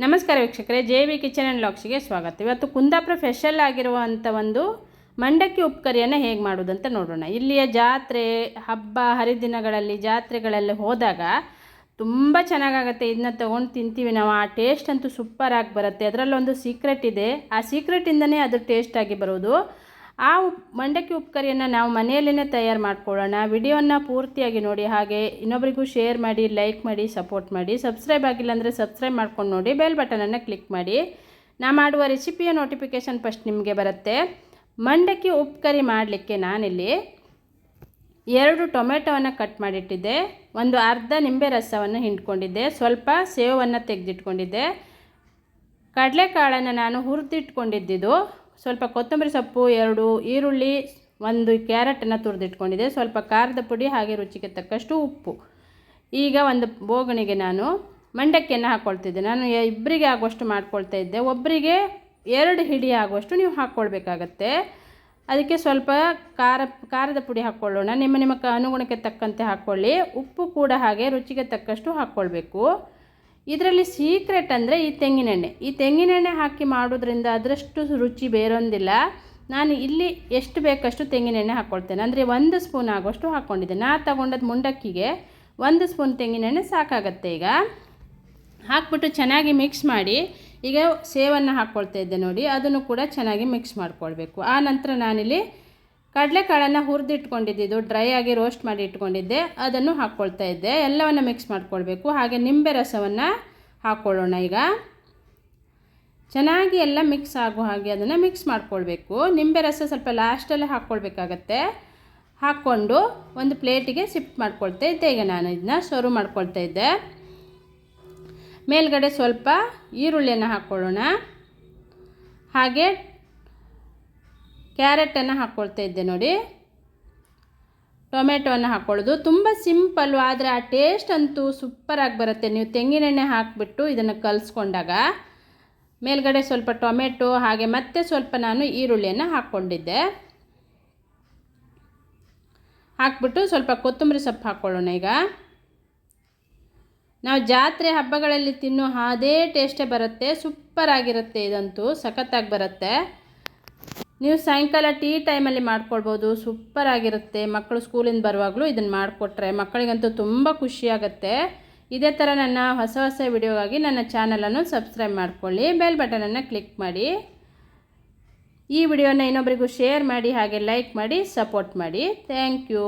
ನಮಸ್ಕಾರ ವೀಕ್ಷಕರೇ, J V kitchen and ಲಾಕ್ಸ್ಗೆ ಸ್ವಾಗತ. ಇವತ್ತು ಕುಂದಾಪುರ ಫೆಷಲ್ ಆಗಿರುವಂಥ ಒಂದು ಮಂಡಕ್ಕಿ ಉಪ್ಕರಿಯನ್ನು ಹೇಗೆ ಮಾಡೋದಂತ ನೋಡೋಣ. ಇಲ್ಲಿಯ ಜಾತ್ರೆ, ಹಬ್ಬ, ಹರಿದಿನಗಳಲ್ಲಿ ಜಾತ್ರೆಗಳಲ್ಲಿ ಹೋದಾಗ ತುಂಬ ಚೆನ್ನಾಗಾಗತ್ತೆ. ಇದನ್ನ ತೊಗೊಂಡು ತಿಂತೀವಿ ನಾವು. ಆ ಟೇಸ್ಟ್ ಅಂತೂ ಸೂಪರಾಗಿ ಬರುತ್ತೆ. ಅದರಲ್ಲೊಂದು ಸೀಕ್ರೆಟ್ ಇದೆ. ಆ ಸೀಕ್ರೆಟಿಂದನೇ ಅದು ಟೇಸ್ಟಾಗಿ ಬರೋದು. ಆ ಉಪ್, ಮಂಡಕ್ಕಿ ಉಪ್ಕರಿಯನ್ನು ನಾವು ಮನೆಯಲ್ಲೇ ತಯಾರು ಮಾಡ್ಕೊಳ್ಳೋಣ. ವಿಡಿಯೋನ ಪೂರ್ತಿಯಾಗಿ ನೋಡಿ. ಹಾಗೆ ಇನ್ನೊಬ್ಬರಿಗೂ ಶೇರ್ ಮಾಡಿ, ಲೈಕ್ ಮಾಡಿ, ಸಪೋರ್ಟ್ ಮಾಡಿ. ಸಬ್ಸ್ಕ್ರೈಬ್ ಆಗಿಲ್ಲ ಅಂದರೆ ಸಬ್ಸ್ಕ್ರೈಬ್ ಮಾಡ್ಕೊಂಡು ನೋಡಿ. ಬೆಲ್ ಬಟನನ್ನು ಕ್ಲಿಕ್ ಮಾಡಿ. ನಾ ಮಾಡುವ ರೆಸಿಪಿಯ ನೋಟಿಫಿಕೇಶನ್ ಫಸ್ಟ್ ನಿಮಗೆ ಬರುತ್ತೆ. ಮಂಡಕ್ಕಿ ಉಪ್ಕರಿ ಮಾಡಲಿಕ್ಕೆ ನಾನಿಲ್ಲಿ ಎರಡು ಟೊಮೆಟೊವನ್ನು ಕಟ್ ಮಾಡಿಟ್ಟಿದ್ದೆ. ಒಂದು ಅರ್ಧ ನಿಂಬೆ ರಸವನ್ನು ಹಿಂಡ್ಕೊಂಡಿದ್ದೆ. ಸ್ವಲ್ಪ ಸೇವನ್ನು ತೆಗೆದಿಟ್ಕೊಂಡಿದ್ದೆ. ಕಡಲೆಕಾಳನ್ನು ನಾನು ಹುರಿದಿಟ್ಕೊಂಡಿದ್ದಿದ್ದು ಸ್ವಲ್ಪ ಕೊತ್ತಂಬರಿ ಸೊಪ್ಪು, ಎರಡು ಈರುಳ್ಳಿ, ಒಂದು ಕ್ಯಾರೆಟನ್ನು ತುರಿದಿಟ್ಕೊಂಡಿದೆ ಸ್ವಲ್ಪ ಖಾರದ ಪುಡಿ ಹಾಗೆ ರುಚಿಗೆ ತಕ್ಕಷ್ಟು ಉಪ್ಪು. ಈಗ ಒಂದು ಬೋಗಣಿಗೆ ನಾನು ಮಂಡಕ್ಕಿಯನ್ನು ಹಾಕ್ಕೊಳ್ತಿದ್ದೆ ನಾನು ಇಬ್ಬರಿಗೆ ಆಗುವಷ್ಟು ಮಾಡ್ಕೊಳ್ತಾ ಇದ್ದೆ. ಒಬ್ಬರಿಗೆ ಎರಡು ಹಿಡಿ ಆಗುವಷ್ಟು ನೀವು ಹಾಕ್ಕೊಳ್ಬೇಕಾಗತ್ತೆ ಅದಕ್ಕೆ ಸ್ವಲ್ಪ ಖಾರ ಖಾರದ ಪುಡಿ ಹಾಕ್ಕೊಳ್ಳೋಣ. ನಿಮ್ಮ ನಿಮ್ಮ ಅನುಗುಣಕ್ಕೆ ತಕ್ಕಂತೆ ಹಾಕ್ಕೊಳ್ಳಿ. ಉಪ್ಪು ಕೂಡ ಹಾಗೆ ರುಚಿಗೆ ತಕ್ಕಷ್ಟು ಹಾಕ್ಕೊಳ್ಬೇಕು. ಇದರಲ್ಲಿ ಸೀಕ್ರೆಟ್ ಅಂದರೆ ಈ ತೆಂಗಿನೆಣ್ಣೆ. ಈ ತೆಂಗಿನೆಣ್ಣೆ ಹಾಕಿ ಮಾಡೋದ್ರಿಂದ ಅದರಷ್ಟು ರುಚಿ ಬೇರೊಂದಿಲ್ಲ. ನಾನು ಇಲ್ಲಿ ಎಷ್ಟು ಬೇಕಷ್ಟು ತೆಂಗಿನೆಣ್ಣೆ ಹಾಕ್ಕೊಳ್ತೇನೆ ಅಂದರೆ ಒಂದು ಸ್ಪೂನ್ ಆಗೋಷ್ಟು ಹಾಕ್ಕೊಂಡಿದ್ದೆ ನಾ ತಗೊಂಡದ್ದು ಮುಂಡಕ್ಕಿಗೆ ಒಂದು ಸ್ಪೂನ್ ತೆಂಗಿನೆಣ್ಣೆ ಸಾಕಾಗತ್ತೆ ಈಗ. ಹಾಕ್ಬಿಟ್ಟು ಚೆನ್ನಾಗಿ ಮಿಕ್ಸ್ ಮಾಡಿ ಈಗ ಸೇವನ್ನು ಹಾಕ್ಕೊಳ್ತಾ ಇದ್ದೆ ನೋಡಿ. ಅದನ್ನು ಕೂಡ ಚೆನ್ನಾಗಿ ಮಿಕ್ಸ್ ಮಾಡ್ಕೊಳ್ಬೇಕು. ಆ ನಂತರ ನಾನಿಲ್ಲಿ ಕಡಲೆಕಾಳನ್ನು ಹುರಿದಿಟ್ಕೊಂಡಿದ್ದು ಡ್ರೈ ಆಗಿ ರೋಸ್ಟ್ ಮಾಡಿ ಇಟ್ಕೊಂಡಿದ್ದೆ, ಅದನ್ನು ಹಾಕ್ಕೊಳ್ತಾ ಇದ್ದೆ. ಎಲ್ಲವನ್ನು ಮಿಕ್ಸ್ ಮಾಡ್ಕೊಳ್ಬೇಕು. ಹಾಗೆ ನಿಂಬೆ ರಸವನ್ನು ಹಾಕ್ಕೊಳ್ಳೋಣ ಈಗ. ಚೆನ್ನಾಗಿ ಎಲ್ಲ ಮಿಕ್ಸ್ ಆಗೋ ಹಾಗೆ ಅದನ್ನು ಮಿಕ್ಸ್ ಮಾಡ್ಕೊಳ್ಬೇಕು. ನಿಂಬೆ ರಸ ಸ್ವಲ್ಪ ಲಾಸ್ಟಲ್ಲಿ ಹಾಕ್ಕೊಳ್ಬೇಕಾಗತ್ತೆ ಹಾಕ್ಕೊಂಡು ಒಂದು ಪ್ಲೇಟಿಗೆ ಶಿಫ್ಟ್ ಮಾಡ್ಕೊಳ್ತಾ ಇದ್ದೆ. ಈಗ ನಾನು ಇದನ್ನ ಸರ್ವ್ ಮಾಡ್ಕೊಳ್ತಾ ಇದ್ದೆ. ಮೇಲ್ಗಡೆ ಸ್ವಲ್ಪ ಈರುಳ್ಳಿಯನ್ನು ಹಾಕ್ಕೊಳ್ಳೋಣ ಹಾಗೆ ಕ್ಯಾರೆಟನ್ನು ಹಾಕ್ಕೊಳ್ತಾ ಇದ್ದೆ ನೋಡಿ. ಟೊಮೆಟೊವನ್ನು ಹಾಕ್ಕೊಳ್ಳೋದು. ತುಂಬ ಸಿಂಪಲ್ಲು, ಆದರೆ ಆ ಟೇಸ್ಟ್ ಅಂತೂ ಸೂಪರಾಗಿ ಬರುತ್ತೆ. ನೀವು ತೆಂಗಿನೆಣ್ಣೆ ಹಾಕಿಬಿಟ್ಟು ಇದನ್ನು ಕಲಿಸ್ಕೊಂಡಾಗ ಮೇಲ್ಗಡೆ ಸ್ವಲ್ಪ ಟೊಮೆಟೊ, ಹಾಗೆ ಮತ್ತೆ ಸ್ವಲ್ಪ ನಾನು ಈರುಳ್ಳಿಯನ್ನು ಹಾಕ್ಕೊಂಡಿದ್ದೆ. ಹಾಕ್ಬಿಟ್ಟು ಸ್ವಲ್ಪ ಕೊತ್ತಂಬರಿ ಸೊಪ್ಪು ಹಾಕ್ಕೊಳ್ಳೋಣ ಈಗ. ನಾವು ಜಾತ್ರೆ ಹಬ್ಬಗಳಲ್ಲಿ ತಿನ್ನೋ ಅದೇ ಟೇಸ್ಟೇ ಬರುತ್ತೆ. ಸೂಪರಾಗಿರುತ್ತೆ, ಇದಂತೂ ಸಖತ್ತಾಗಿ ಬರುತ್ತೆ. ನೀವು ಸಾಯಂಕಾಲ ಟೀ ಟೈಮಲ್ಲಿ ಮಾಡ್ಕೊಳ್ಬೋದು ಸೂಪರ್ ಆಗಿರುತ್ತೆ. ಮಕ್ಕಳು ಸ್ಕೂಲಿಂದ ಬರುವಾಗಲೂ ಇದನ್ನು ಮಾಡಿಕೊಟ್ರೆ ಮಕ್ಕಳಿಗಂತೂ ತುಂಬ ಖುಷಿಯಾಗುತ್ತೆ. ಇದೇ ಥರ ನನ್ನ ಹೊಸ ಹೊಸ ವಿಡಿಯೋಗಾಗಿ ನನ್ನ ಚಾನಲನ್ನು ಸಬ್ಸ್ಕ್ರೈಬ್ ಮಾಡ್ಕೊಳ್ಳಿ ಬೆಲ್ ಬಟನನ್ನು ಕ್ಲಿಕ್ ಮಾಡಿ. ಈ ವಿಡಿಯೋನ ಇನ್ನೊಬ್ಬರಿಗೂ ಶೇರ್ ಮಾಡಿ, ಹಾಗೆ ಲೈಕ್ ಮಾಡಿ ಸಪೋರ್ಟ್ ಮಾಡಿ. Thank you